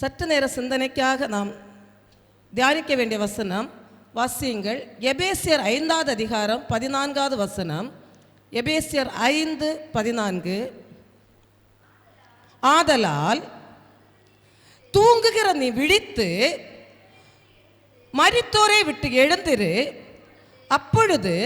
சற்று நேர சிந்தனைக்காக நாம் தியானிக்க வேண்டிய வசனம் வாசியுங்கள். எபேசியர் ஐந்தாவது அதிகாரம் பதினான்காவது வசனம். எபேசியர் ஐந்து பதினான்கு. ஆதலால் தூங்குகிற நீ விழித்து மரித்தோரை விட்டு எழுந்திரு. அப்பொழுது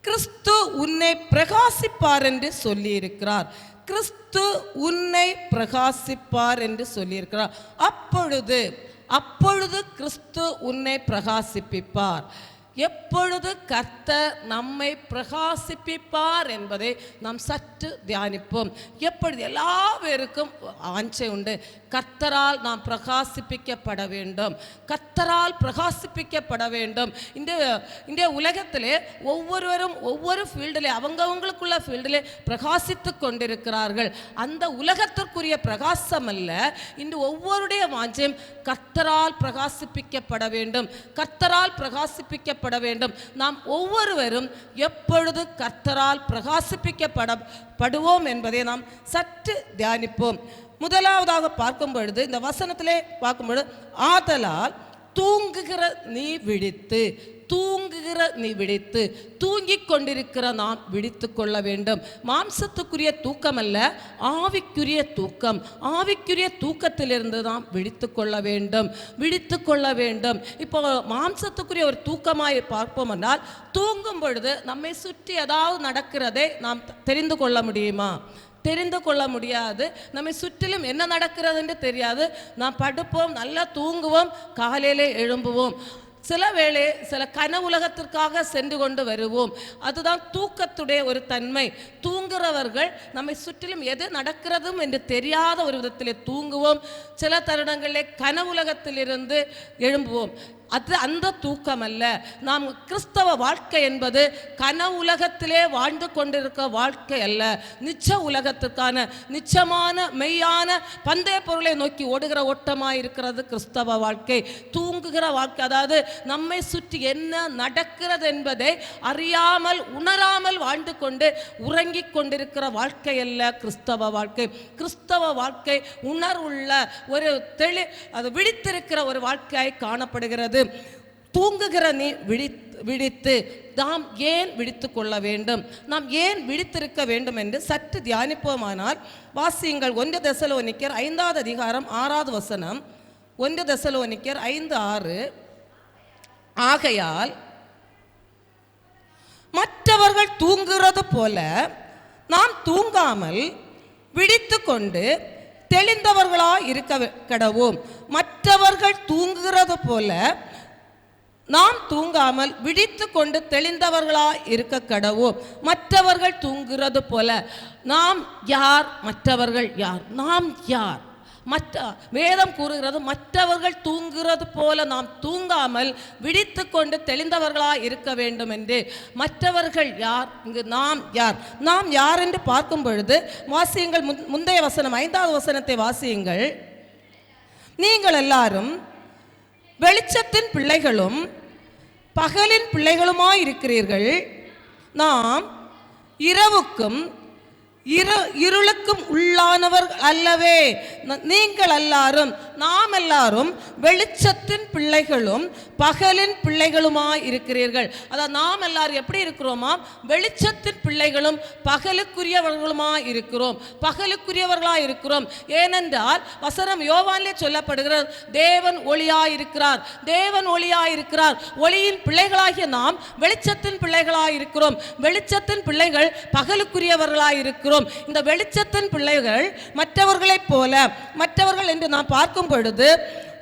கிறிஸ்து உன்னை பிரகாசிப்பார் என்று சொல்லியிருக்கிறார். கிறிஸ்து உன்னை பிரகாசிப்பார் என்று சொல்லியிருக்கிறார். அப்பொழுது அப்பொழுது கிறிஸ்து உன்னை பிரகாசிப்பிப்பார். எப்பொழுது கர்த்தர் நம்மை பிரகாசிப்பிப்பார் என்பதை நாம் சற்று தியானிப்போம். எப்பொழுது எல்லா பேருக்கும் ஆஞ்சை உண்டு. கர்த்தரால் நாம் பிரகாசிப்பிக்கப்பட வேண்டும். கர்த்தரால் பிரகாசிப்பிக்கப்பட வேண்டும். இந்த இந்த உலகத்திலே ஒவ்வொருவரும் ஒவ்வொரு ஃபீல்டிலே அவங்கவுங்களுக்குள்ள ஃபீல்டிலே பிரகாசித்து கொண்டிருக்கிறார்கள். அந்த உலகத்திற்குரிய பிரகாசம் அல்ல. இன்று ஒவ்வொருடைய வாஞ்சையும் கர்த்தரால் பிரகாசிப்பிக்கப்பட வேண்டும். கர்த்தரால் பிரகாசிப்பிக்கப்பட வேண்டும். நாம் ஒவ்வொருவரும் எப்பொழுது கர்த்தரால் பிரகாசிப்பிக்கப்பட படுவோம் என்பதை நாம் சற்று தியானிப்போம். முதலாவதாக பார்க்கும் பொழுது இந்த வசனத்திலே பார்க்கும் பொழுது ஆதலால் தூங்குகிற நீ விழித்து தூங்குகிற நீ விழித்து. தூங்கிக் கொண்டிருக்கிற நாம் விழித்து கொள்ள வேண்டும். மாம்சத்துக்குரிய தூக்கம் அல்ல ஆவிக்குரிய தூக்கம். ஆவிக்குரிய தூக்கத்திலிருந்து நாம் விழித்து கொள்ள வேண்டும். விழித்து கொள்ள வேண்டும். இப்போ மாம்சத்துக்குரிய ஒரு தூக்கமாய் பார்ப்போம் என்றால் தூங்கும் பொழுது நம்மை சுற்றி ஏதாவது நடக்கிறதை நாம் தெரிந்து கொள்ள முடியுமா? தெரிந்து கொள்ள முடியாது. நம்மை சுற்றிலும் என்ன நடக்கிறதுன்னு தெரியாது. நாம் படுப்போம் நல்லா தூங்குவோம் காலையிலே எழும்புவோம். சில வேளை சில கன உலகத்திற்காக சென்று கொண்டு வருவோம். அதுதான் தூக்கத்துடைய ஒரு தன்மை. தூங்குறவர்கள் நம்மை சுற்றிலும் எது நடக்கிறதும் என்று தெரியாத ஒரு விதத்திலே தூங்குவோம். சில தருணங்களிலே கனவுலகத்திலிருந்து எழும்புவோம். அது அந்த தூக்கம் அல்ல நாம் கிறிஸ்தவ வாழ்க்கை என்பது கன உலகத்திலே வாழ்ந்து கொண்டிருக்க வாழ்க்கை அல்ல. நிச்ச உலகத்துக்கான நிச்சயமான மெய்யான பந்தய பொருளை நோக்கி ஓடுகிற ஓட்டமாக இருக்கிறது கிறிஸ்தவ வாழ்க்கை. தூங்குகிற வாழ்க்கை அதாவது நம்மை சுற்றி என்ன நடக்கிறது என்பதை அறியாமல் உணராமல் வாழ்ந்து கொண்டு உறங்கிக் கொண்டிருக்கிற வாழ்க்கை அல்ல கிறிஸ்தவ வாழ்க்கை. கிறிஸ்தவ வாழ்க்கை உணர்வுள்ள ஒரு தெளி அது விழித்திருக்கிற ஒரு வாழ்க்கையாய் காணப்படுகிறது. தூங்குகிற நீ விழி விழித்து நாம் ஏன் விழித்து கொள்ள வேண்டும்? நாம் ஏன் விழித்திருக்க வேண்டும் என்று சற்று தியானிப்போமானால் வாசியுங்கள். ஒன்று தசலோனிக்கர் ஐந்தாவது அதிகாரம் ஆறாவது வசனம். ஒன்று தசலோனிக்கர் ஐந்து ஆறு. ஆகையால் மற்றவர்கள் தூங்குகிறது போல நாம் தூங்காமல் விழித்து கொண்டு தெளிந்தவர்களாக இருக்க வே- கடவோம் மற்றவர்கள் தூங்குகிறது போல நாம் தூங்காமல் விழித்து கொண்டு தெளிந்தவர்களா இருக்க கடவோம் மற்றவர்கள் தூங்குறது போல நாம் யார்? மற்றவர்கள் யார்? நாம் யார்? மற்ற வேதம் கூறுகிறது மற்றவர்கள் தூங்குறது போல நாம் தூங்காமல் விழித்து கொண்டு தெளிந்தவர்களாக இருக்க வேண்டும் என்று. மற்றவர்கள் யார்? இங்கு நாம் யார்? நாம் யார் என்று பார்க்கும் பொழுது வாசியுங்கள். முன்- முந்தைய வசனம் ஐந்தாவது வசனத்தை வாசியுங்கள். நீங்கள் எல்லாரும் வெளிச்சத்தின் பிள்ளைகளும் பகலின் பிள்ளைகளுமாய் இருக்கிறீர்கள் நாம் இரவுக்கும் இரு இருளுக்கும் உள்ளானவர் அல்லவே. நீங்கள் எல்லாரும் நாம் எல்லாரும் வெளிச்சத்தின் பிள்ளைகளும் பகலின் பிள்ளைகளுமாய் இருக்கிறீர்கள். அதாவது நாம் எல்லாரும் எப்படி இருக்கிறோமா? வெளிச்சத்தின் பிள்ளைகளும் பகலுக்குரியவர்களுமாய் இருக்கிறோம். பகலுக்குரியவர்களாய் இருக்கிறோம். ஏனென்றால் வசனம் யோவானிலே சொல்லப்படுகிறார் தேவன் ஒளியாய் இருக்கிறார். தேவன் ஒளியாய் இருக்கிறார். ஒளியின் பிள்ளைகளாகிய நாம் வெளிச்சத்தின் பிள்ளைகளாய் இருக்கிறோம். வெளிச்சத்தின் பிள்ளைகள் பகலுக்குரியவர்களாய் இருக்கிறோம். இந்த வெளிச்சத்தின் பிள்ளைகள் மற்றவர்களைப் போல மற்றவர்கள் என்று நாம் பார்க்கும் பொழுது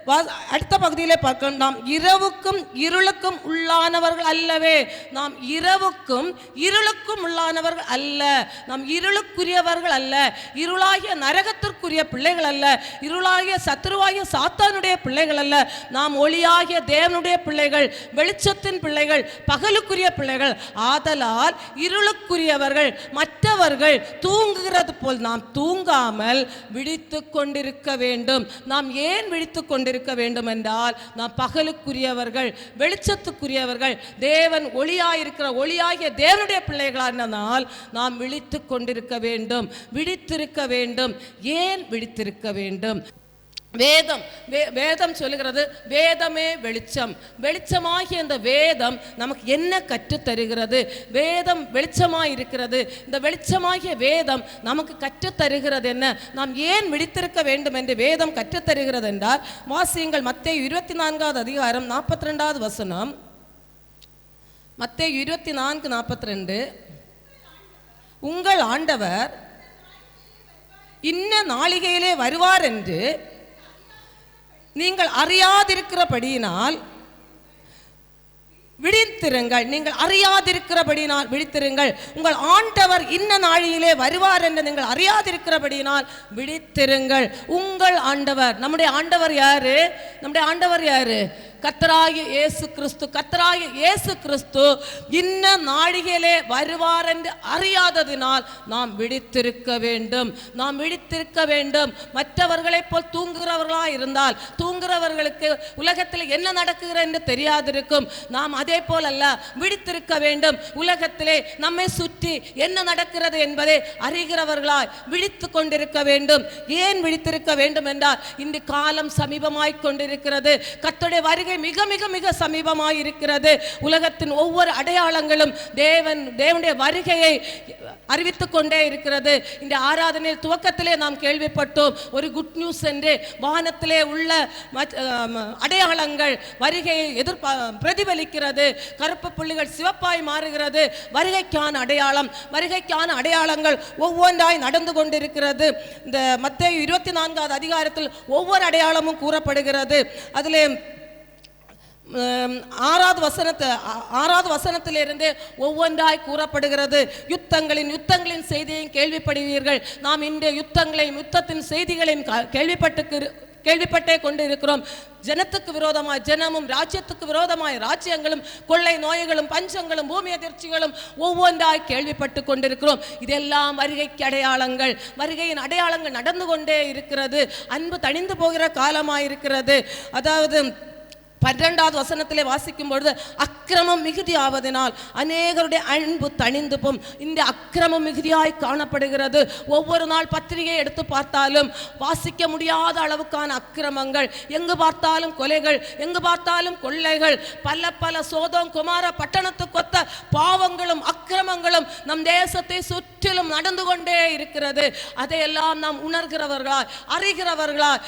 அடுத்த பகுதியிலே பார்க்க நாம் இரவுக்கும் இருளுக்கும் உள்ளானவர்கள் அல்லவே. நாம் இரவுக்கும் இருளுக்கும் உள்ளானவர்கள் அல்ல. நாம் இருளுக்குரியவர்கள் அல்ல. இருளாகிய நரகத்திற்குரிய பிள்ளைகள் அல்ல. இருளாகிய சத்ருவாகிய சாத்தானுடைய பிள்ளைகள் அல்ல. நாம் ஒளியாகிய தேவனுடைய பிள்ளைகள் வெளிச்சத்தின் பிள்ளைகள் பகலுக்குரிய பிள்ளைகள். ஆதலால் இருளுக்குரியவர்கள் மற்றவர்கள் தூங்குகிறது போல் நாம் தூங்காமல் விழித்து கொண்டிருக்க வேண்டும். நாம் ஏன் விழித்து கொண்டு கொண்டிருக்க வேண்டும் என்றால் நாம் பகலுக்குரியவர்கள் வெளிச்சத்துக்குரியவர்கள் தேவன் ஒளியாயிருக்கிற ஒளியாகிய தேவனுடைய பிள்ளைகளானால் நாம் விழித்து கொண்டிருக்க வேண்டும் விழித்திருக்க வேண்டும் ஏன் விழித்திருக்க வேண்டும்? வேதம் வே- வேதம் சொல்லுகிறது வேதமே வெளிச்சம். வெளிச்சமாகிய இந்த வேதம் நமக்கு என்ன கற்றுத்தருகிறது? வேதம் வெளிச்சமாக இருக்கிறது இந்த வெளிச்சமாகிய வேதம் நமக்கு கற்றுத்தருகிறது என்ன? நாம் ஏன் விழித்திருக்க வேண்டும் என்று வேதம் கற்றுத்தருகிறது என்றால் வாசியுங்கள் மத்திய இருபத்தி நான்காவது அதிகாரம் நாற்பத்தி ரெண்டாவது வசனம். மத்திய இருபத்தி நான்கு நாற்பத்தி ரெண்டு உங்கள் ஆண்டவர் இன்ன நாளிகையிலே வருவார் என்று நீங்கள் அறியாதிருக்கிறபடியினால் விழித்திருங்கள். நீங்கள் அறியாதிருக்கிறபடியினால் விழித்திருங்கள். உங்கள் ஆண்டவர் இன்ன நாழியிலே வருவார் என்று நீங்கள் அறியாதிருக்கிறபடியினால் விழித்திருங்கள். உங்கள் ஆண்டவர் நம்முடைய ஆண்டவர் யாரு? நம்முடைய ஆண்டவர் யாரு? கத்தராகிய இயேசு கிறிஸ்து கத்தராகிய இயேசு கிறிஸ்து இன்ன நாழிகையிலே வருவார் என்று அறியாததினால் நாம் விழித்திருக்க வேண்டும். நாம் விழித்திருக்க வேண்டும். மற்றவர்களைப் போல் தூங்குகிறவர்களா இருந்தால் தூங்குகிறவர்களுக்கு உலகத்தில் என்ன நடக்குகிற என்று தெரியாதிருக்கும். நாம் அதே போல் அல்ல விழித்திருக்க வேண்டும். உலகத்திலே நம்மை சுற்றி என்ன நடக்கிறது என்பதை அறிகிறவர்களாய் விழித்து கொண்டிருக்க வேண்டும். ஏன் விழித்திருக்க வேண்டும் என்றால் இந்த காலம் சமீபமாய் கொண்டிருக்கிறது. கத்துடைய வருகை மிக மிக மிக சமீபமாய் இருக்கிறது உலகத்தின் ஒவ்வொரு அடையாளங்களும் தேவன் தேவனுடைய வருகையை அறிவித்துக் கொண்டே இருக்கிறது. இந்த ஆராதனை துவக்கத்திலே நாம் கேள்விப்பட்டோம். ஒரு குட் நியூஸ் என்று வானத்திலே உள்ள அடையாளங்கள் வருகையை எதிர்பா பிரதிபலிக்கிறது. கருப்பு புள்ளிகள் சிவப்பாய் மாறுகிறது. வருகைக்கான அடையாளம் வருகைக்கான அடையாளங்கள் ஒவ்வொன்றாய் நடந்து கொண்டிருக்கிறது. இந்த மத்திய இருபத்தி நான்காவது அதிகாரத்தில் ஒவ்வொரு அடையாளமும் கூறப்படுகிறது. அதிலே ஆறாவது வசனத்தை ஆறாவது வசனத்திலிருந்து ஒவ்வொன்றாய் கூறப்படுகிறது. யுத்தங்களின் யுத்தங்களின் செய்தியையும் கேள்விப்படுவீர்கள். நாம் இன்றைய யுத்தங்களையும் யுத்தத்தின் செய்திகளையும் கேள்விப்பட்டு கேள்விப்பட்டே கொண்டு இருக்கிறோம் ஜனத்துக்கு விரோதமாய் ஜனமும் ராஜ்யத்துக்கு விரோதமாய் ராஜ்யங்களும் கொள்ளை நோய்களும் பஞ்சங்களும் பூமி அதிர்ச்சிகளும் ஒவ்வொன்றாய் கேள்விப்பட்டு கொண்டிருக்கிறோம். இதெல்லாம் வருகைக்கு அடையாளங்கள். வருகையின் அடையாளங்கள் நடந்து கொண்டே இருக்கிறது. அன்பு தணிந்து போகிற காலமாயிருக்கிறது. அதாவது பன்னிரெண்டாவது வசனத்திலே வாசிக்கும் பொழுது அக்கிரமம் மிகுதியாவதனால் அநேகருடைய அன்பு தணிந்து போம். இந்த அக்கிரமம் மிகுதியாய் காணப்படுகிறது. ஒவ்வொரு நாள் பத்திரிகை எடுத்து பார்த்தாலும் வாசிக்க முடியாத அளவுக்கான அக்கிரமங்கள். எங்கு பார்த்தாலும் கொலைகள் எங்கு பார்த்தாலும் கொள்ளைகள் பல பல சோதம் குமார பட்டணத்துக்கொத்த பாவங்களும் அக்கிரமங்களும் நம் தேசத்தை சுற்றிலும் நடந்து கொண்டே இருக்கிறது. அதையெல்லாம் நாம் உணர்கிறவர்களாய் அறிகிறவர்களாய்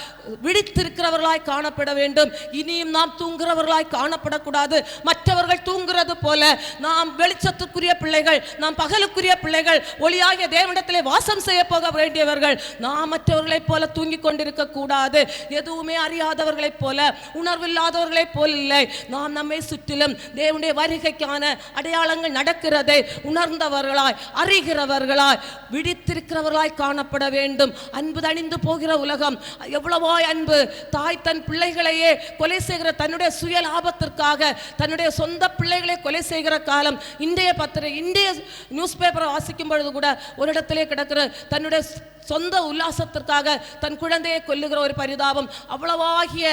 விழித்திருக்கிறவர்களாய் காணப்பட வேண்டும். இனியும் நாம் தூங்குகிறவர்களாய் காணப்படக்கூடாது. மற்றவர்கள் தூங்குறது போல நாம் வெளிச்சத்துக்குரிய பிள்ளைகள் நாம் பகலுக்குரிய பிள்ளைகள் ஒளியாகிய தேவனிடத்திலே வாசம் செய்ய போக வேண்டியவர்கள் நாம் மற்றவர்களைப் போல தூங்கிக் கொண்டிருக்க கூடாது. எதுவுமே அறியாதவர்களைப் போல உணர்வில்லாதவர்களைப் போல் இல்லை. நாம் நம்மை சுற்றிலும் தேவனுடைய வருகைக்கான அடையாளங்கள் நடக்கிறதை உணர்ந்தவர்களாய் அறிகிறவர்கள் அறிகிறவர்களாய் விழித்திருக்கிறவர்களாய் காணப்பட வேண்டும். அன்பு தணிந்து போகிற உலகம் எவ்வளவாய் அன்பு. தாய் தன் பிள்ளைகளையே கொலை செய்கிற தன்னுடைய சுய லாபத்திற்காக தன்னுடைய சொந்த பிள்ளைகளை கொலை செய்கிற காலம். இன்றைய பத்திரை இன்றைய நியூஸ் பேப்பரை வாசிக்கும் பொழுது கூட ஒரு இடத்திலே கிடக்கிற தன்னுடைய சொந்த உல்லாசத்திற்காக தன் குழந்தையை கொல்லுகிற ஒரு பரிதாபம். அவ்வளவாகிய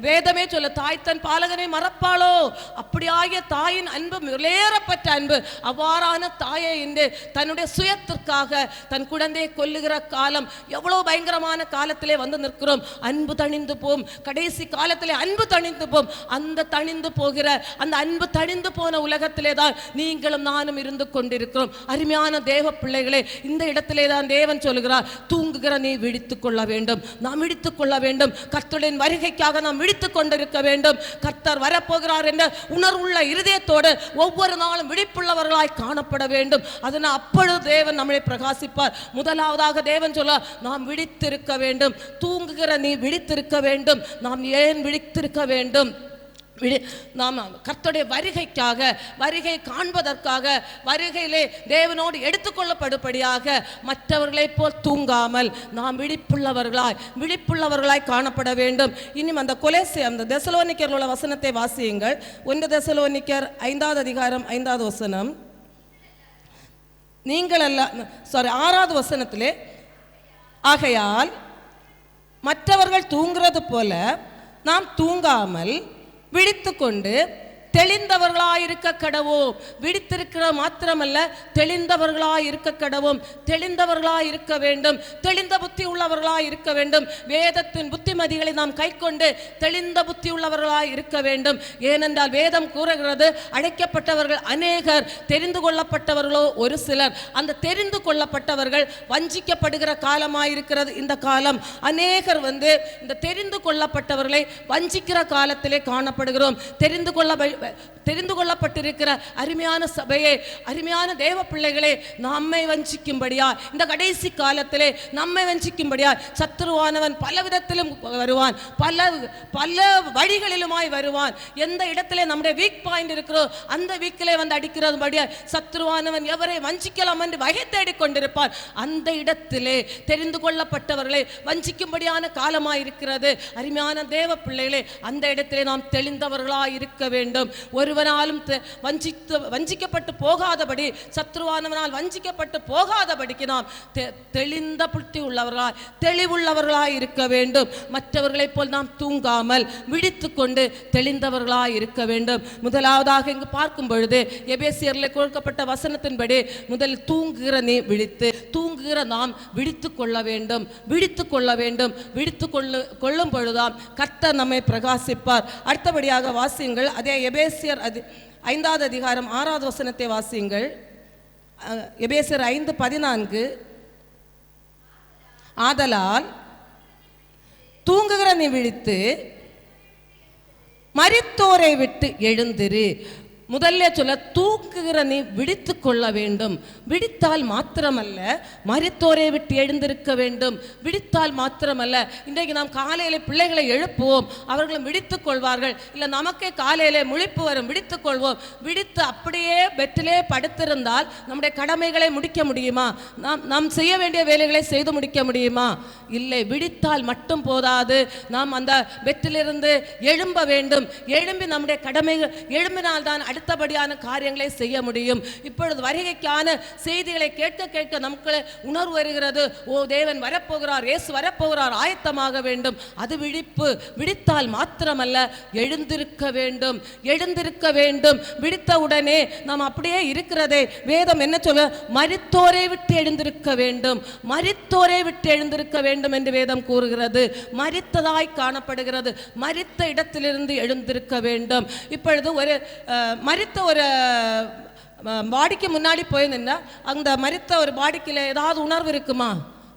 வேதமே சொல்ல தாய் தன் பாலகனை மறப்பாளோ? அப்படியாகிய தாயின் அன்பு விலையேறப்பட்ட அன்பு. அவ்வாறான தாயை இன்று தன்னுடைய சுய சுயத்திற்காக தன் குழந்தையை கொல்லுகிற காலம் எவ்வளோ பயங்கரமான காலத்திலே வந்து நிற்கிறோம். அன்பு தணிந்து போம். கடைசி காலத்திலே அன்பு தணிந்து போம். அந்த தணிந்து போகிற அந்த அன்பு தணிந்து போன உலகத்திலே தான் நீங்களும் நானும் இருந்து கொண்டிருக்கிறோம். அருமையான தேவ பிள்ளைகளே இந்த இடத்திலே தான் தேவன் சொல்கிறார் தூங்குகிற நீ விழித்துக் கொள்ள வேண்டும். நாம் விழித்துக் கொள்ள வேண்டும். கர்த்தரின் வருகைக்காக நாம் விழித்துக் கொண்டிருக்க வேண்டும். கர்த்தர் வரப்போகிறார் என்ற உணர்வுள்ள இருதயத்தோடு ஒவ்வொரு நாளும் விழிப்புள்ளவர்களாய் காணப்பட வேண்டும். அதனால் அப்பொழுது தேவன் நம்மளை பிரகாசிப்பார். முதலாவதாக தேவன் சொல்ல நாம் விழித்திருக்க வேண்டும். தூங்குகிற நீ விழித்திருக்க வேண்டும். நாம் ஏன் விழித்திருக்க வேண்டும்? நாம் கர்த்தருடைய வருகைக்காக வருகை காண்பதற்காக வருகையிலே தேவனோடு எடுத்துக்கொள்ளப்படும்படியாக மற்றவர்களைப் போல் தூங்காமல் நாம் விழிப்புள்ளவர்களாய் விழிப்புள்ளவர்களாய் காணப்பட வேண்டும். இன்னும் அந்த கொலேசி அந்த தசலோனிக்கர் உள்ள வசனத்தை வாசியுங்கள். ஒன்று தசலோனிக்கர் ஐந்தாவது அதிகாரம் ஐந்தாவது வசனம். நீங்கள் அல்ல சாரி ஆறாவது வசனத்திலே ஆகையால் மற்றவர்கள் தூங்குறது போல நாம் தூங்காமல் விழித்துக்கொண்டு தெளிந்தவர்களாயிருக்க கடவோம். விடுத்திருக்கிற மாத்திரமல்ல தெளிந்தவர்களாய் இருக்க கடவோம். தெளிந்தவர்களாய் இருக்க வேண்டும். தெளிந்த புத்தி உள்ளவர்களாய் இருக்க வேண்டும். வேதத்தின் புத்திமதிகளை நாம் கைக்கொண்டு தெளிந்த புத்தி உள்ளவர்களாய் இருக்க வேண்டும். ஏனென்றால் வேதம் கூறுகிறது அழைக்கப்பட்டவர்கள் அநேகர் தெரிந்து கொள்ளப்பட்டவர்களோ ஒரு சிலர். அந்த தெரிந்து கொள்ளப்பட்டவர்கள் வஞ்சிக்கப்படுகிற காலமாயிருக்கிறது இந்த காலம். அநேகர் வந்து இந்த தெரிந்து கொள்ளப்பட்டவர்களை வஞ்சிக்கிற காலத்திலே காணப்படுகிறோம். தெரிந்து கொள்ள தெரிந்து கொள்ளப்பட்டிருக்கிற அருமையான சபையே அருமையான தேவ பிள்ளைகளே நம்மை வஞ்சிக்கும்படியா இந்த கடைசி காலத்திலே நம்மை வஞ்சிக்கும்படியா சத்துருவானவன் பல விதத்திலும் வருவான் பல பல வழிகளிலுமாய் வருவான். எந்த இடத்திலே நம்முடைய வீக் பாயிண்ட் இருக்கிறோ அந்த வீக்கிலே வந்து அடிக்கிறதுபடியா சத்துருவானவன் எவரை வஞ்சிக்கலாம் என்று வகை தேடிக் கொண்டிருப்பான். அந்த இடத்திலே தெரிந்து கொள்ளப்பட்டவர்களை வஞ்சிக்கும்படியான காலமாய் இருக்கிறது அருமையான தேவ பிள்ளைகளே அந்த இடத்திலே நாம் தெளிந்தவர்களாய் இருக்க வேண்டும். ஒருவனாலும் வஞ்சித்து வஞ்சிக்கப்பட்டு போகாதபடி சத்ருவானவனால் வஞ்சிக்கப்பட்டு போகாதபடிக்கு நாம் தெளிந்த புத்தி உள்ளவர்களாய் தெளிவுள்ளவர்களாய் இருக்க வேண்டும். மற்றவர்களைப் போல் நாம் தூங்காமல் விழித்துக்கொண்டு தெளிந்தவர்களாய் இருக்க வேண்டும். முதலாவதாக இங்கு பார்க்கும் பொழுது எபேசியரில் கொடுக்கப்பட்ட வசனத்தின்படி முதல் தூங்குகிற நீ விழித்து தூங்குகிற நாம் விழித்து கொள்ள வேண்டும். விழித்து கொள்ள வேண்டும். விழித்து கொள்ளு கொள்ளும் பொழுதாம் கர்த்தர் நம்மை பிரகாசிப்பார். அடுத்தபடியாக வாசியுங்கள். அதே எபேசியர் அதி ஐந்தாவது அதிகாரம் ஆறாவது வசனத்தை வாசியுங்கள். எபேசியர் ஐந்து பதினான்கு. ஆதலால் தூங்குகிற நீ விழித்து மரித்தோரை விட்டு எழுந்திரு. முதல்ல சொல்ல தூக்குகிற நீ விழித்து கொள்ள வேண்டும். விழித்தால் மாத்திரமல்ல மரித்தோரை விட்டு எழுந்திருக்க வேண்டும். விழித்தால் மாத்திரமல்ல இன்றைக்கு நாம் காலையில பிள்ளைகளை எழுப்புவோம் அவர்களும் விழித்துக் கொள்வார்கள். இல்லை நமக்கே காலையில முழிப்பு வரும் விழித்துக் கொள்வோம். விழித்து அப்படியே பெட்டிலே படுத்திருந்தால் நம்முடைய கடமைகளை முடிக்க முடியுமா? நாம் நாம் செய்ய வேண்டிய வேலைகளை செய்து முடிக்க முடியுமா? இல்லை விழித்தால் மட்டும் போதாது. நாம் அந்த பெட்டிலிருந்து எழும்ப வேண்டும். எழும்பி நம்முடைய கடமைகள் எழும்பினால்தான் அடுத்தபடியான காரியங்களை செய்ய முடியும். இப்பொழுது வருகைக்கான செய்திகளை கேட்க கேட்க நமக்கு உணர்வு வருகிறது. ஓ தேவன் வரப்போகிறார் இயேசு வரப்போகிறார் ஆயத்தமாக வேண்டும். அது விழிப்பு விழித்தால் மாத்திரமல்ல எழுந்திருக்க வேண்டும். எழுந்திருக்க வேண்டும். விழித்த உடனே நாம் அப்படியே இருக்கிறதே. வேதம் என்ன சொல்ல? மரித்தோரை விட்டு எழுந்திருக்க வேண்டும். மரித்தோரை விட்டு எழுந்திருக்க வேண்டும் என்று வேதம் கூறுகிறது. மரித்ததாய் காணப்படுகிறது. மரித்த இடத்திலிருந்து எழுந்திருக்க வேண்டும். இப்பொழுது ஒரு மறித்த ஒரு பாடிக்கு முன்னாடி போய் நின்னா அந்த மறித்த ஒரு பாடிக்கில் ஏதாவது உணர்வு இருக்குமா?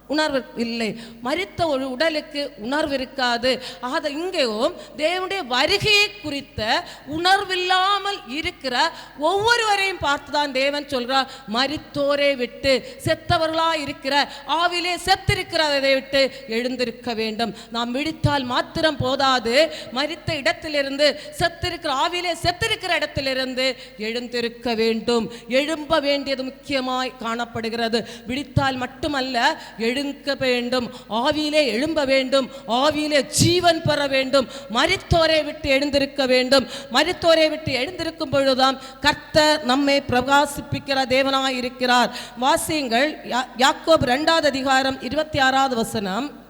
உணர்வு இல்லை. மரித்த ஒரு உடலுக்கு உணர்வு இருக்காது. ஆக இங்கேயும் தேவனுடைய வருகையை குறித்த உணர்வில்லாமல் இருக்கிற ஒவ்வொருவரையும் பார்த்துதான் தேவன் சொல்கிறார் மரித்தோரை விட்டு செத்தவர்களா இருக்கிற ஆவிலே செத்திருக்கிறதை விட்டு எழுந்திருக்க வேண்டும். நாம் விழித்தால் மாத்திரம் போதாது. மரித்த இடத்திலிருந்து செத்திருக்கிற ஆவிலே செத்திருக்கிற இடத்திலிருந்து எழுந்திருக்க வேண்டும். எழும்ப வேண்டியது முக்கியமாய் காணப்படுகிறது. விழித்தால் மட்டுமல்ல எழுக்க வேண்டும் ஆவியிலே எழும்ப வேண்டும் ஆவியிலே ஜீவன் பெற வேண்டும் மரித்தோரை விட்டு எழுந்திருக்க வேண்டும். மரித்தோரை விட்டு எழுந்திருக்கும் பொழுதுதான் கர்த்தர் நம்மை பிரகாசிப்பிக்கிற தேவனாய் இருக்கிறார் வாசியங்கள் யா- ரெண்டாவது அதிகாரம் இருபத்தி ஆறாவது வசனம்.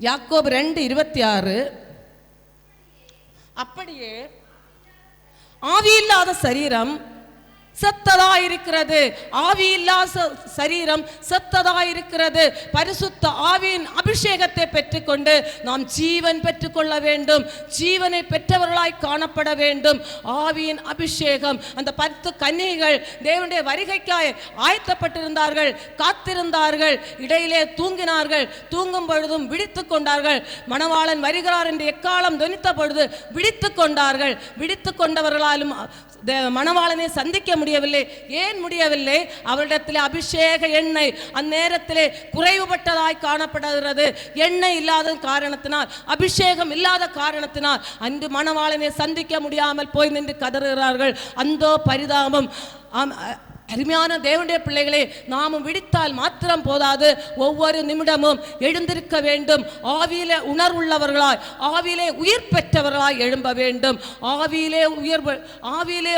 யாக்கோப் ரெண்டு இருபத்தி ஆறு அப்படியே ஆவியில்லாத சரீரம் செத்ததா இருக்கிறது ஆவி இல்லாத சரீரம் செத்ததா இருக்கிறது பரிசுத்த ஆவியின் அபிஷேகத்தை பெற்றுக்கொண்டு நாம் ஜீவன் பெற்றுக்கொள்ள வேண்டும். ஜீவனை பெற்றவர்களாய் காணப்பட வேண்டும். ஆவியின் அபிஷேகம் அந்த பத்து கன்னிகள் தேவனுடைய வருகைக்காய் ஆயத்தப்பட்டிருந்தார்கள் காத்திருந்தார்கள் இடையிலே தூங்கினார்கள் தூங்கும் பொழுதும் விழித்து கொண்டார்கள். மணவாளன் வருகிறார் என்று எக்காலம் துணித்த பொழுது விழித்து கொண்டார்கள். விழித்து கொண்டவர்களாலும் மணவாளனை சந்திக்க முடியவில்லை. ஏன் முடியவில்லை? அவரிடத்தில் அபிஷேக எண்ணெய் அந்நேரத்திலே குறைவுபட்டதாய் காணப்படுகிறது. எண்ணெய் இல்லாத காரணத்தினால் அபிஷேகம் இல்லாத காரணத்தினால் அன்று மணவாளனை சந்திக்க முடியாமல் போய் நின்று கதறுகிறார்கள். அந்தோ பரிதாபம். ஆம், அருமையான தேவனுடைய பிள்ளைகளே நாமும் விடித்தால் மாத்திரம் போதாது. ஒவ்வொரு நிமிடமும் எழுந்திருக்க வேண்டும். ஆவியிலே உணர்வுள்ளவர்களாய் ஆவியிலே உயிர் பெற்றவர்களாய் எழும்ப வேண்டும். ஆவியிலே உயர் ஆவியிலே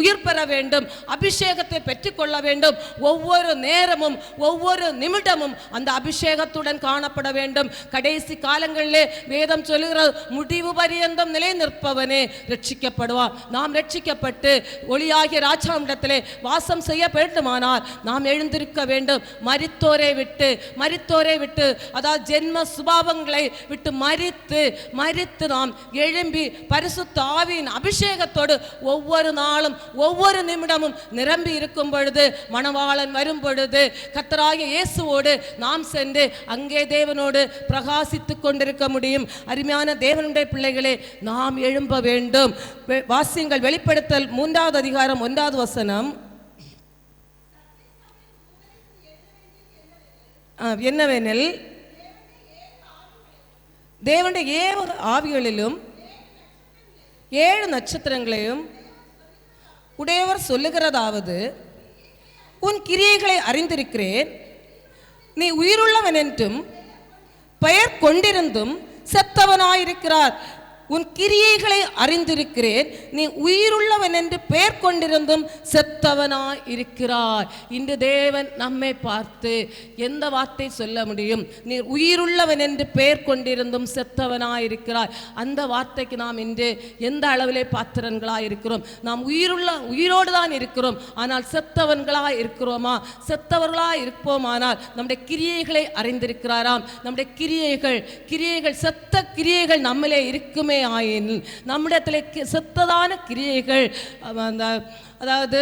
உயிர் பெற வேண்டும். அபிஷேகத்தை பெற்றுக்கொள்ள வேண்டும். ஒவ்வொரு நேரமும் ஒவ்வொரு நிமிடமும் அந்த அபிஷேகத்துடன் காணப்பட வேண்டும். கடைசி காலங்களிலே வேதம் சொல்லுகிற முடிவு பரியந்தம் நிலை நிற்பவனே ரட்சிக்கப்படுவான். நாம் ரட்சிக்கப்பட்டு ஒளியாகிய ராஜாவிடத்திலே வாசம் செய்ய வேண்டுமானால் நாம் எழுந்திருக்க வேண்டும். மரித்தோரை விட்டு மரித்தோரை விட்டு அதாவது ஜென்ம சுபாவங்களை விட்டு மரித்து மரித்து நாம் எழும்பி பரிசுத்த ஆவியின் அபிஷேகத்தோடு ஒவ்வொரு நாளும் ஒவ்வொரு நிமிடமும் நிரம்பி இருக்கும் பொழுது மணவாளன் வரும் பொழுது கத்தராகிய இயேசுவோடு நாம் சென்று அங்கே தேவனோடு பிரகாசித்துக் கொண்டிருக்க முடியும். அருமையான தேவனுடைய பிள்ளைகளே நாம் எழும்ப வேண்டும். வாசியங்கள் வெளிப்படுத்தல் மூன்றாவது அதிகாரம் ஒன்றாவது வசனம். என்னவெனில் தேவனுடைய ஏழு ஆவிகளிலும் ஏழு நட்சத்திரங்களையும் உடையவர் சொல்லுகிறதாவது உன் கிரியைகளை அறிந்திருக்கிறேன். நீ உயிருள்ளவன் என்றும் பெயர் கொண்டிருந்தும் செத்தவனாயிருக்கிறார். உன் கிரியைகளை அறிந்திருக்கிறேன். நீ உயிருள்ளவன் என்று பெயர் கொண்டிருந்தும் செத்தவனாய் இருக்கிறாய். இன்று தேவன் நம்மை பார்த்து எந்த வார்த்தை சொல்ல முடியும்? நீ உயிருள்ளவன் என்று பெயர் கொண்டிருந்தும் செத்தவனாய் இருக்கிறாய். அந்த வார்த்தைக்கு நாம் இன்று எந்த அளவிலே பாத்திரங்களாய் இருக்கிறோம்? நாம் உயிருள்ள உயிரோடு தான் இருக்கிறோம். ஆனால் செத்தவன்களாய் இருக்கிறோமா? செத்தவர்களாய் இருப்போமானால் நம்முடைய கிரியைகளை அறிந்திருக்கிறாராம். நம்முடைய கிரியைகள் கிரியைகள் செத்த கிரியைகள் நம்மளே இருக்குமே ஆயின் நம்மிடத்தில் கி- செத்ததான கிரியைகள் அந்த அதாவது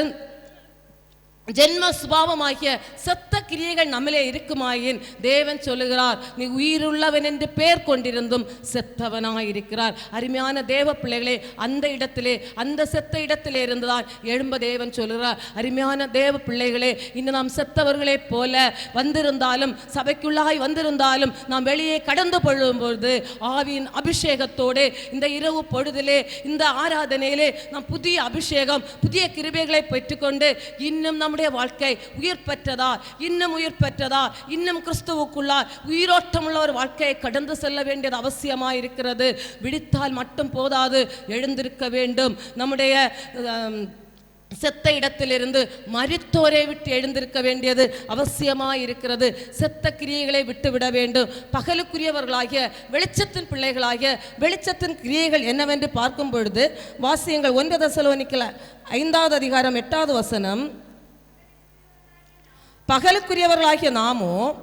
ஜென்ம சுபாவமாகிய செத்த கிரியைகள் நம்மிலே இருக்குமாயின் தேவன் சொல்லுகிறார் நீ உயிருள்ளவன் என்று பெயர் கொண்டிருந்தும் செத்தவனாய் இருக்கிறார் அருமையான தேவ பிள்ளைகளே அந்த இடத்திலே அந்த செத்த இடத்திலே இருந்துதான் எழும்ப தேவன் சொல்லுகிறார். அருமையான தேவ பிள்ளைகளே இன்று நாம் செத்தவர்களே போல வந்திருந்தாலும் சபைக்குள்ளாய் வந்திருந்தாலும் நாம் வெளியே கடந்து பொழும்போது ஆவியின் அபிஷேகத்தோடு இந்த இரவு பொழுதிலே இந்த ஆராதனையிலே நாம் புதிய அபிஷேகம் புதிய கிருபைகளை பெற்றுக்கொண்டு இன்னும் நம் நம்முடைய வாழ்க்கை உயிர் பெற்றதா இன்னும் உயிர் பெற்றதா இன்னும் கிறிஸ்துவுக்குள்ளார் உயிரோட்டமுள்ள ஒரு வாழ்க்கையை கடந்து செல்ல வேண்டியது அவசியமாக இருக்கிறது விழித்தால் மட்டும் போதாது எழுந்திருக்க வேண்டும். நம்முடைய செத்த இடத்திலிருந்து மரித்தோரை விட்டு எழுந்திருக்க வேண்டியது அவசியமாக இருக்கிறது செத்த கிரியைகளை விட்டுவிட வேண்டும். பகலுக்குரியவர்களாகிய வெளிச்சத்தின் பிள்ளைகளாகிய வெளிச்சத்தின் கிரியைகள் என்னவென்று பார்க்கும் பொழுது வாசியங்கள் ஒன்பது தசலோனிக்கல ஐந்தாவது அதிகாரம் எட்டாவது வசனம் பகலுக்குரியவர்களாகிய நாமோ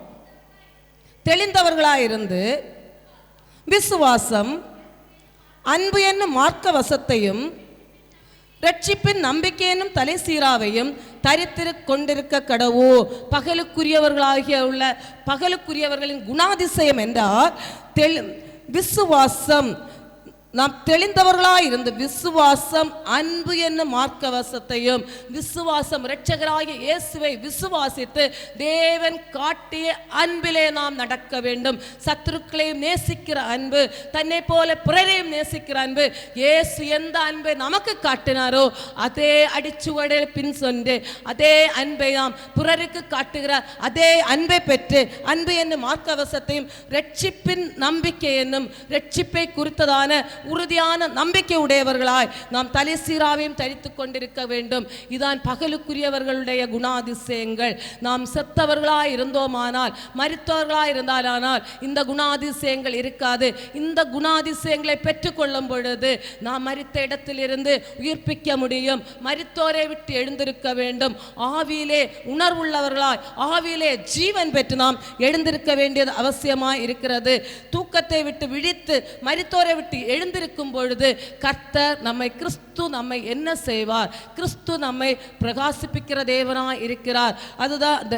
தெளிந்தவர்களாயிருந்து விசுவாசம் அன்பு என்னும் மார்க்க வசத்தையும் ரட்சிப்பின் நம்பிக்கை என்னும் தலை சீராவையும் தரித்திரு கொண்டிருக்க கடவோ. பகலுக்குரியவர்களாகிய உள்ள பகலுக்குரியவர்களின் குணாதிசயம் என்றால் தெளி விசுவாசம். நாம் தெளிந்தவர்களாய் இருந்து விசுவாசம் அன்பு என்னும் மார்க்கவசத்தையும் விசுவாசம் இரட்சகராகிய இயேசுவை விசுவாசித்து தேவன் காட்டிய அன்பிலே நாம் நடக்க வேண்டும். சத்துருக்களையும் நேசிக்கிற அன்பு தன்னை போல பிறரையும் நேசிக்கிற அன்பு இயேசு எந்த அன்பை நமக்கு காட்டினாரோ அதே அடிச்சுவடை பின் சொன்று அதே அன்பை நாம் பிறருக்கு காட்டுகிற அதே அன்பை பெற்று அன்பு என்னும் மார்க்கவசத்தையும் ரட்சிப்பின் நம்பிக்கை என்னும் ரட்சிப்பை குறித்ததான உறுதியான நம்பிக்கை உடையவர்களாய் நாம் தலை சீராவையும் தரித்து கொண்டிருக்க வேண்டும். இதான் பகலுக்குரியவர்களுடைய குணாதிசயங்கள். நாம் செத்தவர்களாய் இருந்தோமானால் மரித்தவர்களாய் இருந்தாலானால் இந்த குணாதிசயங்கள் இருக்காது. இந்த குணாதிசயங்களை பெற்றுக்கொள்ளும் பொழுது நாம் மறித்த இடத்திலிருந்து உயிர்ப்பிக்க முடியும். மறித்தோரை விட்டு எழுந்திருக்க வேண்டும். ஆவியிலே உணர்வுள்ளவர்களாய் ஆவியிலே ஜீவன் பெற்று நாம் எழுந்திருக்க வேண்டியது அவசியமாய் இருக்கிறது. தூக்கத்தை விட்டு விழித்து மறித்தோரை விட்டு எழுந்து எழுந்திருக்கும் பொழுது கர்த்தர் நம்மை கிறிஸ்து நம்மை என்ன செய்வார்? கிறிஸ்து நம்மை பிரகாசிப்பிக்கிற தேவனாக இருக்கிறார். அதுதான் இந்த,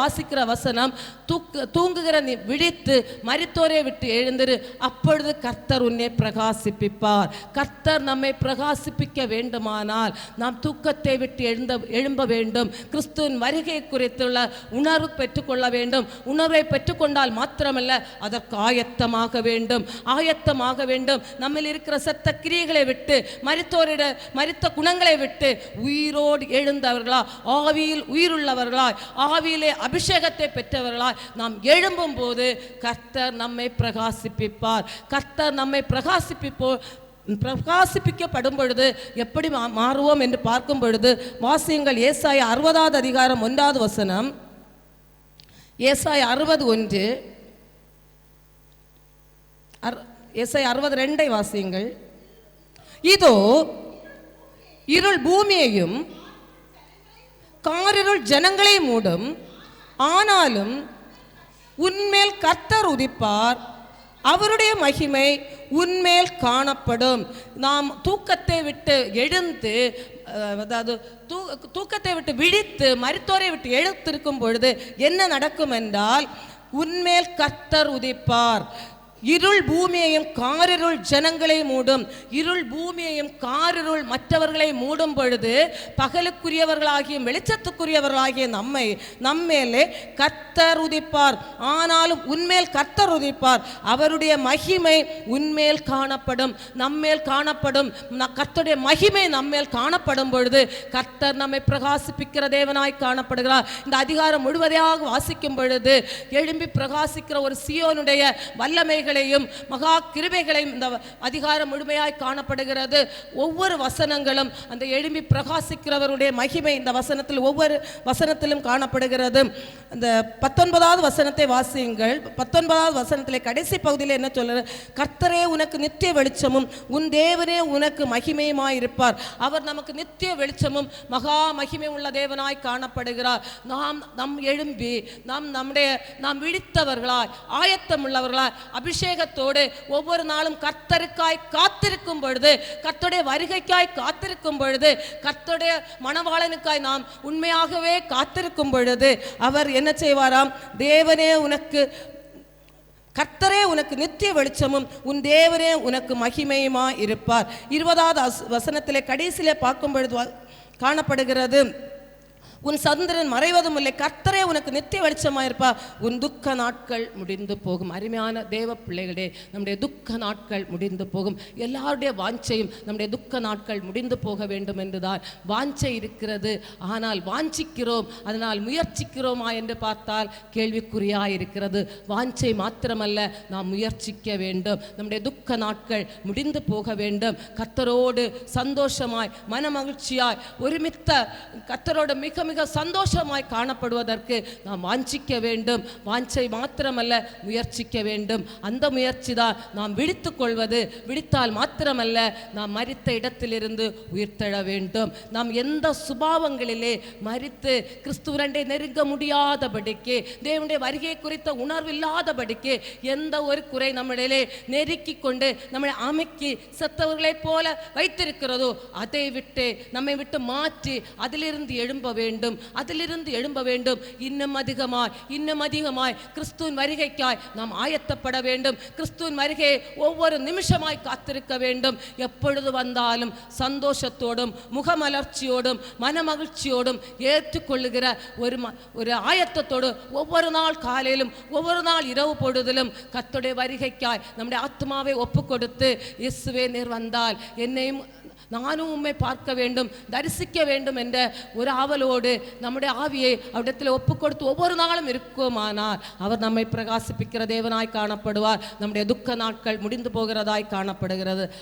வாசிக்கிற வசனம் தூக்கு தூங்குகிற நீ விழித்து மரித்தோரை விட்டு எழுந்திரு அப்பொழுது கர்த்தர் உன்னை பிரகாசிப்பிப்பார். கர்த்தர் நம்மை பிரகாசிப்பிக்க வேண்டுமானால் நாம் தூக்கத்தை விட்டு எழுந்த எழும்ப வேண்டும். கிறிஸ்துவின் வருகை குறித்துள்ள உணர்வு பெற்றுக்கொள்ள வேண்டும். உணர்வை பெற்றுக்கொண்டால் மாத்திரமல்ல அதற்கு ஆயத்தமாக வேண்டும். ஆயத்தமாக வேண்டும் வேண்டும். நம்மில் இருக்கிற செத்த கிரியைகளை விட்டு மரித்தோரிட மருத்த குணங்களை விட்டு உயிரோடு எழுந்தவர்களா ஆவியில் உயிருள்ளவர்களாய் ஆவியிலே அபிஷேகத்தை பெற்றவர்களாய் நாம் எழும்பும் போது கர்த்தர் நம்மை பிரகாசிப்பிப்பார். கர்த்தர் நம்மை பிரகாசிப்பிப்போ பிரகாசிப்பிக்கப்படும் பொழுது எப்படி மாறுவோம் என்று பார்க்கும் பொழுது வாசியங்கள் ஏசாய அறுபதாவது அதிகாரம் ஒன்றாவது வசனம். ஏசாய அறுபது ஒன்று. எஸ்ஐ அறுபது ரெண்டை வாசியுங்கள். இதோ இருள் பூமியையும் காரிருள் ஜனங்களை மூடும் ஆனாலும் உன்மேல் கர்த்தர் உதிப்பார் அவருடைய மகிமை உன்மேல் காணப்படும். நாம் தூக்கத்தை விட்டு எழுந்து அதாவது தூ தூக்கத்தை விட்டு விழித்து மருத்துவரை விட்டு எழுத்திருக்கும் பொழுது என்ன நடக்கும் என்றால் உன்மேல் கர்த்தர் உதிப்பார். இருள் பூமியையும் காரிருள் ஜனங்களை மூடும். இருள் பூமியையும் காரிருள் மற்றவர்களை மூடும் பொழுது பகலுக்குரியவர்களாகிய வெளிச்சத்துக்குரியவர்களாகிய நம்மை நம்மேலே கத்தர் உதிப்பார். ஆனாலும் உன்மேல் கத்தர் உதிப்பார். அவருடைய மகிமை உன்மேல் காணப்படும். நம்மேல் காணப்படும். கத்தருடைய மகிமை நம்மேல் காணப்படும் பொழுது கத்தர் நம்மை பிரகாசிப்பிக்கிற தேவனாய் காணப்படுகிறார். இந்த அதிகாரம் முழுவதையாக வாசிக்கும் பொழுது எழும்பி பிரகாசிக்கிற ஒரு சியோனுடைய வல்லமைகள் வல்லமைகளையும் மகா கிருபைகளையும் இந்த அதிகாரம் முழுமையாய் காணப்படுகிறது. ஒவ்வொரு வசனங்களும் அந்த எழும்பி பிரகாசிக்கிறவருடைய மகிமை இந்த வசனத்தில் ஒவ்வொரு வசனத்திலும் காணப்படுகிறது. அந்த பத்தொன்பதாவது வசனத்தை வாசியுங்கள். பத்தொன்பதாவது வசனத்திலே கடைசி பகுதியில் என்ன சொல்றது கர்த்தரே உனக்கு நித்திய வெளிச்சமும் உன் தேவனே உனக்கு மகிமையுமாய் இருப்பார் அவர் நமக்கு நித்திய வெளிச்சமும் மகா மகிமை உள்ள தேவனாய் காணப்படுகிறார். நாம் நம் எழும்பி நாம் நம்முடைய நாம் விழித்தவர்களாய் ஆயத்தம் உள்ளவர்களாய் அபிஷேகத்தோடு ஒவ்வொரு நாளும் கர்த்தருக்காய் காத்திருக்கும் பொழுது கர்த்தருடைய வருகைக்காய் காத்திருக்கும் பொழுது கர்த்தருடைய மணவாளனுக்காய் நாம் உண்மையாகவே காத்திருக்கும் பொழுது அவர் என்ன செய்வாராம்? தேவனே உனக்கு கர்த்தரே உனக்கு நித்திய வெளிச்சமும் உன் தேவரே உனக்கு மகிமையுமா இருப்பார். இருபதாவது வசனத்திலே கடைசியிலே பார்க்கும் பொழுது வா- காணப்படுகிறது. உன் சந்திரன் மறைவதும் இல்லை. கர்த்தரே உனக்கு நித்திய வெளிச்சமாயிருப்பா. உன் துக்க நாட்கள் முடிந்து போகும். அருமையான தேவ பிள்ளைகளே நம்முடைய துக்க நாட்கள் முடிந்து போகும். எல்லாருடைய வாஞ்சையும் நம்முடைய துக்க நாட்கள் முடிந்து போக வேண்டும் என்றுதான் வாஞ்சை இருக்கிறது. ஆனால் வாஞ்சிக்கிறோம் அதனால் முயற்சிக்கிறோமா என்று பார்த்தால் கேள்விக்குறியாய் இருக்கிறது வாஞ்சை மாத்திரமல்ல நாம் முயற்சிக்க வேண்டும். நம்முடைய துக்க நாட்கள் முடிந்து போக வேண்டும். கத்தரோடு சந்தோஷமாய் மனமகிழ்ச்சியாய் ஒருமித்த கத்தரோட மிக மிக சந்தோஷமாய் காணப்படுவதற்கு நாம் வாஞ்சிக்க வேண்டும். வாஞ்சை மாத்திரமல்ல முயற்சிக்க வேண்டும். அந்த முயற்சி தான் நாம் விழித்து கொள்வது. விழித்தால் மாத்திரமல்ல நாம் மறித்த இடத்திலிருந்து உயிர்த்தெழ வேண்டும். நாம் எந்த சுபாவங்களிலே மறித்து கிறிஸ்துவரண்டை நெருங்க முடியாதபடிக்கு தேவனுடைய வருகை குறித்த உணர்வில்லாதபடிக்கு எந்த ஒரு குறை நம்மளிலே நெருக்கி கொண்டு நம்மளை அமைக்கி செத்தவர்களைப் போல வைத்திருக்கிறதோ அதை விட்டு நம்மை விட்டு மாற்றி அதிலிருந்து எழும்ப வேண்டும் வேண்டும். அதிலிருந்து எழும்ப வேண்டும். இன்னும் அதிகமாய் இன்னும் அதிகமாய் கிறிஸ்துவின் வருகைக்காய் நாம் ஆயத்தப்பட வேண்டும். கிறிஸ்துவின் வருகை ஒவ்வொரு நிமிஷமாய் காத்திருக்க வேண்டும். எப்பொழுது வந்தாலும் சந்தோஷத்தோடும் முகமலர்ச்சியோடும் மனமகிழ்ச்சியோடும் ஏற்றுக்கொள்ளுகிற ஒரு ஒரு ஆயத்தத்தோடு ஒவ்வொரு நாள் காலையிலும் ஒவ்வொரு நாள் இரவு பொழுதிலும் கத்துடைய வருகைக்காய் நம்முடைய ஆத்மாவை ஒப்பு கொடுத்து இயேசுவே நீர் வந்தால் என்னையும் நானும் உண்மை பார்க்க வேண்டும் தரிசிக்க வேண்டும் என்ற ஒரு ஆவலோடு நம்முடைய ஆவியை அவரிடத்தில் ஒப்பு கொடுத்து ஒவ்வொரு நாளும் இருக்குமானால் அவர் நம்மை பிரகாசிப்பிக்கிற தேவனாய் காணப்படுவார். நம்முடைய துக்க நாட்கள் முடிந்து போகிறதாய் காணப்படுகிறது.